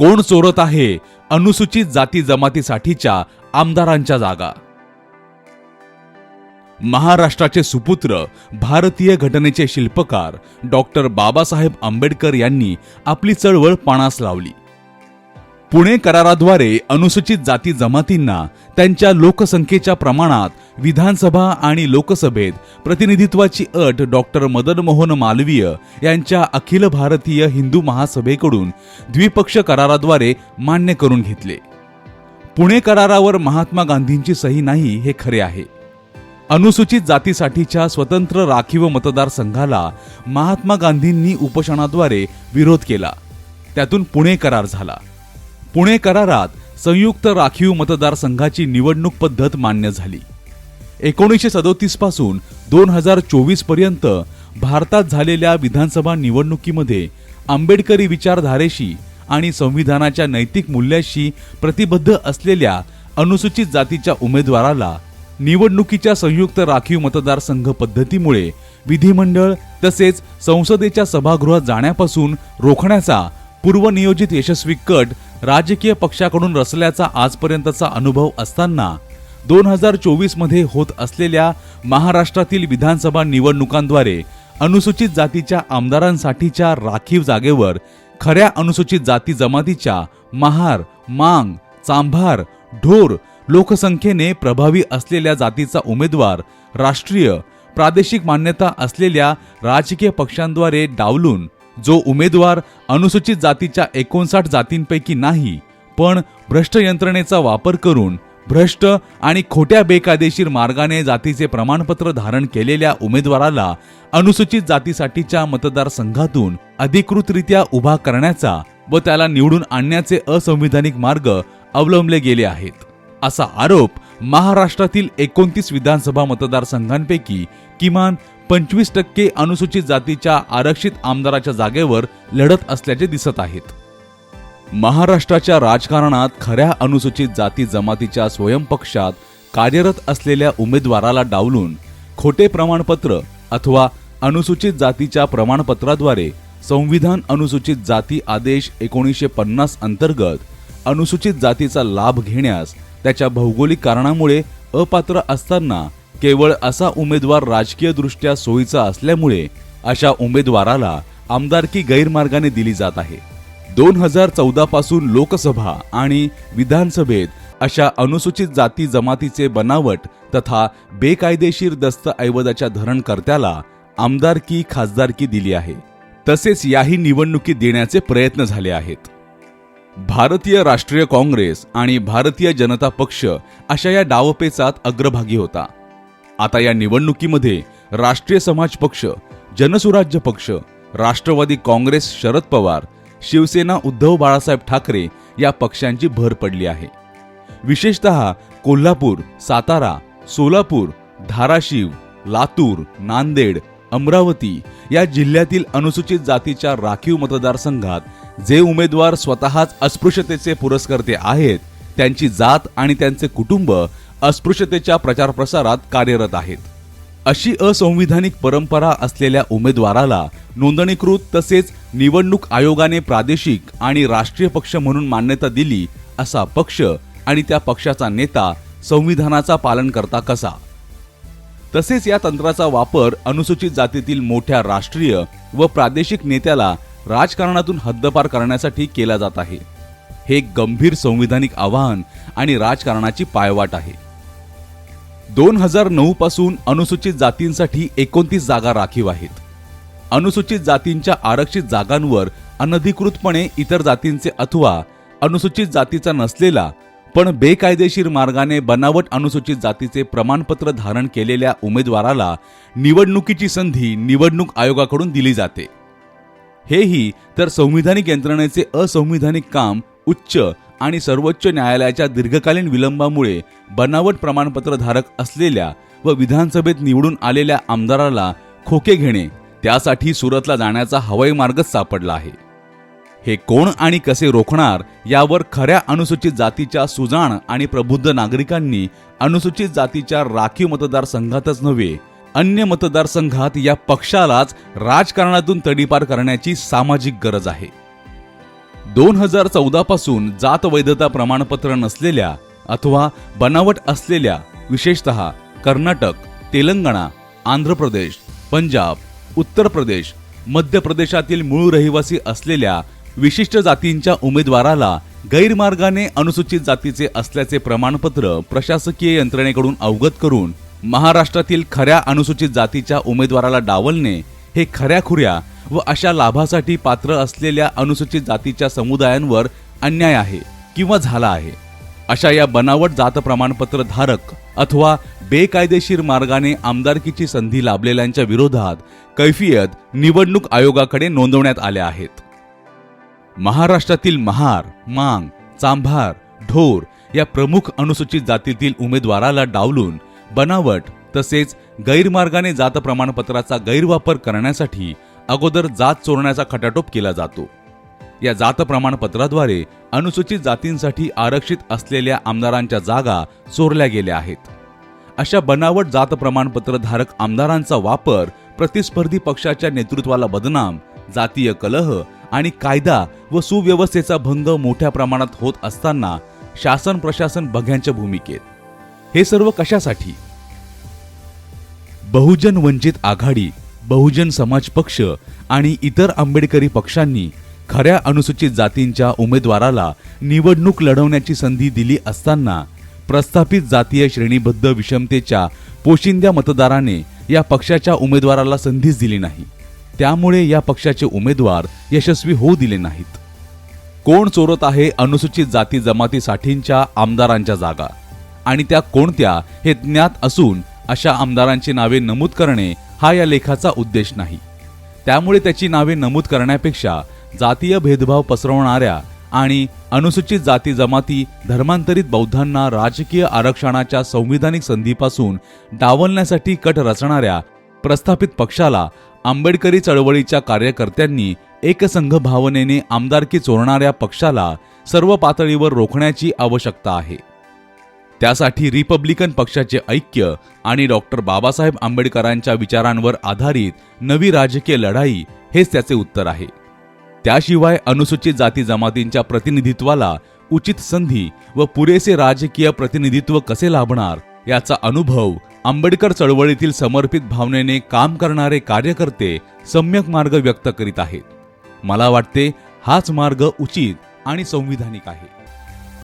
कोण चोरत आहे? अनुसूचित जाती जमातीसाठीच्या आमदारांच्या जागा. महाराष्ट्राचे सुपुत्र भारतीय घटनेचे शिल्पकार डॉक्टर बाबासाहेब आंबेडकर यांनी आपली चळवळ पाणास लावली. पुणे कराराद्वारे अनुसूचित जाती जमातींना त्यांच्या लोकसंख्येच्या प्रमाणात विधानसभा आणि लोकसभेत प्रतिनिधित्वाची अट डॉक्टर मदन मोहन मालवीय यांच्या अखिल भारतीय हिंदू महासभेकडून द्विपक्ष कराराद्वारे मान्य करून घेतले. पुणे करारावर महात्मा गांधींची सही नाही हे खरे आहे. अनुसूचित जातीसाठीच्या स्वतंत्र राखीव मतदारसंघाला महात्मा गांधींनी उपोषणाद्वारे विरोध केला. त्यातून पुणे करार झाला. पुणे करारात संयुक्त राखीव मतदारसंघाची निवडणूक पद्धत मान्य झाली. एकोणीसशे सदोतीसपासून दोन हजार चोवीसपर्यंत भारतात झालेल्या विधानसभा निवडणुकीमध्ये आंबेडकरी विचारधारेशी आणि संविधानाच्या नैतिक मूल्याशी प्रतिबद्ध असलेल्या अनुसूचित जातीच्या उमेदवाराला निवडणुकीच्या संयुक्त राखीव मतदारसंघ पद्धतीमुळे विधिमंडळ तसेच संसदेच्या सभागृहात जाण्यापासून रोखण्याचा पूर्वनियोजित यशस्वी कट राजकीय पक्षाकडून रचल्याचा आजपर्यंतचा अनुभव असताना दोन हजार चोवीसमध्ये होत असलेल्या महाराष्ट्रातील विधानसभा निवडणुकांद्वारे अनुसूचित जातीच्या आमदारांसाठीच्या राखीव जागेवर खऱ्या अनुसूचित जाती जमातीच्या महार मांग चांभार ढोर लोकसंख्येने प्रभावी असलेल्या जातीचा उमेदवार राष्ट्रीय प्रादेशिक मान्यता असलेल्या राजकीय पक्षांद्वारे डावलून जो उमेदवार अनुसूचित जातीच्या एकोणसाठ जातींपैकी नाही पण भ्रष्ट यंत्रणेचा वापर करून भ्रष्ट आणि खोट्या बेकायदेशीर मार्गाने जातीचे प्रमाणपत्र धारण केलेल्या उमेदवाराला अनुसूचित जातीसाठीच्या मतदारसंघातून अधिकृतरित्या उभा करण्याचा व त्याला निवडून आणण्याचे असंविधानिक मार्ग अवलंबले गेले आहेत. असा आरोप महाराष्ट्रातील एकोणतीस विधानसभा मतदारसंघांपैकी किमान पंचवीस टक्के अनुसूचित जातीच्या आरक्षित आमदाराच्या जागेवर लढत असल्याचे दिसत आहेत. महाराष्ट्राच्या राजकारणात खऱ्या अनुसूचित जाती जमातीच्या स्वयंपक्षात कार्यरत असलेल्या उमेदवाराला डावलून खोटे प्रमाणपत्र अथवा अनुसूचित जातीच्या प्रमाणपत्राद्वारे संविधान अनुसूचित जाती आदेश एकोणीसशे पन्नास अंतर्गत अनुसूचित जातीचा लाभ घेण्यास त्याच्या भौगोलिक कारणामुळे अपात्र असताना केवळ असा उमेदवार राजकीयदृष्ट्या सोयीचा असल्यामुळे अशा उमेदवाराला आमदारकी गैरमार्गाने दिली जात आहे. दोन हजार चौदा पासून लोकसभा आणि विधानसभेत अशा अनुसूचित जाती जमातीचे बनावट तथा बेकायदेशीर दस्तऐवजाच्या धरणकर्त्याला आमदारकी खासदारकी दिली आहे. तसेच याही निवडणुकीत देण्याचे प्रयत्न झाले आहेत. भारतीय राष्ट्रीय काँग्रेस आणि भारतीय जनता पक्ष अशा या डावपेचात अग्रभागी होता. आता या निवडणुकीमध्ये राष्ट्रीय समाज पक्ष जनसुराज्य पक्ष राष्ट्रवादी काँग्रेस शरद पवार शिवसेना उद्धव बाळासाहेब ठाकरे या पक्षांची भर पडली आहे. विशेषतः कोल्हापूर सातारा सोलापूर धाराशिव लातूर नांदेड अमरावती या जिल्ह्यातील अनुसूचित जातीच्या राखीव मतदारसंघात जे उमेदवार स्वतःच अस्पृश्यतेचे पुरस्कर्ते आहेत त्यांची जात आणि त्यांचे कुटुंब अस्पृश्यतेच्या प्रचार प्रसारात कार्यरत आहेत. अशी असंविधानिक परंपरा असलेल्या उमेदवाराला नोंदणीकृत तसेच निवडणूक आयोगाने प्रादेशिक आणि राष्ट्रीय पक्ष म्हणून मान्यता दिली असा पक्ष आणि त्या पक्षाचा नेता संविधानाचा पालन करता कसा? तसेच या तंत्राचा वापर अनुसूचित जातीतील मोठ्या राष्ट्रीय व प्रादेशिक नेत्याला राजकारणातून हद्दपार करण्यासाठी केला जात आहे. हे गंभीर संविधानिक आव्हान आणि राजकारणाची पायवाट आहे. दोन हजार नऊ पासून अनुसूचित जातींसाठी एकोणतीस जागा राखीव आहेत. अनुसूचित जातींच्या आरक्षित जागांवर अनधिकृतपणे इतर जातींचे अथवा अनुसूचित जातीचा नसलेला पण बेकायदेशीर मार्गाने बनावट अनुसूचित जातीचे प्रमाणपत्र धारण केलेल्या उमेदवाराला निवडणुकीची संधी निवडणूक आयोगाकडून दिली जाते. हेही तर संविधानिक यंत्रणेचे असंविधानिक काम उच्च आणि सर्वोच्च न्यायालयाच्या दीर्घकालीन विलंबामुळे बनावट प्रमाणपत्र धारक असलेल्या व विधानसभेत निवडून आलेल्या आमदाराला खोके घेणे त्यासाठी सुरतला जाण्याचा हवाई मार्गच सापडला आहे. हे कोण आणि कसे रोखणार यावर खऱ्या अनुसूचित जातीच्या सुजाण आणि प्रबुद्ध नागरिकांनी अनुसूचित जातीच्या राखीव मतदारसंघातच नव्हे अन्य मतदारसंघात या पक्षालाच राजकारणातून तडीपार करण्याची सामाजिक गरज आहे. दोन हजार चौदा पासून जात वैधता प्रमाणपत्र नसलेल्या अथवा बनावट असलेल्या विशेषतः कर्नाटक तेलंगणा आंध्र प्रदेश पंजाब उत्तर प्रदेश मध्य प्रदेशातील मूळ रहिवासी असलेल्या विशिष्ट जातींच्या उमेदवाराला गैरमार्गाने अनुसूचित जातीचे असल्याचे प्रमाणपत्र प्रशासकीय यंत्रणेकडून अवगत करून महाराष्ट्रातील खऱ्या अनुसूचित जातीच्या उमेदवाराला डावलणे हे खऱ्याखुऱ्या व अशा लाभासाठी पात्र असलेल्या अनुसूचित जातीच्या समुदायांवर अन्याय आहे किंवा झाला आहे. अशा या बनावट जात प्रमाणपत्र धारक अथवा बेकायदेशीर मार्गाने आमदारकीची संधी लाभलेल्यांच्या विरोधात कैफियत निवडणूक आयोगाकडे नोंदवण्यात आल्या आहेत. महाराष्ट्रातील महार मांग चांभार ढोर या प्रमुख अनुसूचित जातीतील उमेदवाराला डावलून बनावट तसेच गैरमार्गाने जात प्रमाणपत्राचा गैरवापर करण्यासाठी अगोदर जात चोरण्याचा खटाटोप केला जातो. या जात प्रमाणपत्राद्वारे अनुसूचित जातींसाठी आरक्षित असलेल्या आमदारांच्या जागा चोरल्या गेल्या आहेत. अशा बनावट जात प्रमाणपत्र धारक आमदारांचा वापर प्रतिस्पर्धी पक्षाच्या नेतृत्वाला बदनाम जातीय कलह आणि कायदा व सुव्यवस्थेचा भंग मोठ्या प्रमाणात होत असताना शासन प्रशासन बघ्यांच्या भूमिकेत. हे सर्व कशासाठी? बहुजन वंचित आघाडी बहुजन समाज पक्ष आणि इतर आंबेडकरी पक्षांनी खऱ्या अनुसूचित जातींच्या उमेदवाराला निवडणूक लढवण्याची संधी दिली असताना प्रस्थापित जातीय श्रेणीबद्ध विषमतेच्या पोशिंद्या मतदाराने या पक्षाच्या उमेदवाराला संधीच दिली नाही. त्यामुळे या पक्षाचे उमेदवार यशस्वी होऊ दिले नाहीत. कोण चोरत आहे अनुसूचित जाती जमातीसाठींच्या आमदारांच्या जागा? आणि त्या कोणत्या हे ज्ञात असून अशा आमदारांची नावे नमूद करणे हा या लेखाचा उद्देश नाही. त्यामुळे त्याची नावे नमूद करण्यापेक्षा जातीय भेदभाव पसरवणाऱ्या आणि अनुसूचित जाती जमाती धर्मांतरित बौद्धांना राजकीय आरक्षणाच्या संविधानिक संधीपासून डावलण्यासाठी कट रचणाऱ्या प्रस्थापित पक्षाला आंबेडकरी चळवळीच्या कार्यकर्त्यांनी एकसंघ भावनेने आमदारकी चोरणाऱ्या पक्षाला सर्व पातळीवर रोखण्याची आवश्यकता आहे. त्यासाठी रिपब्लिकन पक्षाचे ऐक्य आणि डॉक्टर बाबासाहेब आंबेडकरांच्या विचारांवर आधारित नवी राजकीय लढाई हेच त्याचे उत्तर आहे. त्याशिवाय अनुसूचित जाती जमातींच्या प्रतिनिधित्वाला उचित संधी व पुरेसे राजकीय प्रतिनिधित्व कसे लाभणार याचा अनुभव आंबेडकर चळवळीतील समर्पित भावनेने काम करणारे कार्यकर्ते सम्यक मार्ग व्यक्त करीत आहेत. मला वाटते हाच मार्ग उचित आणि संविधानिक आहे.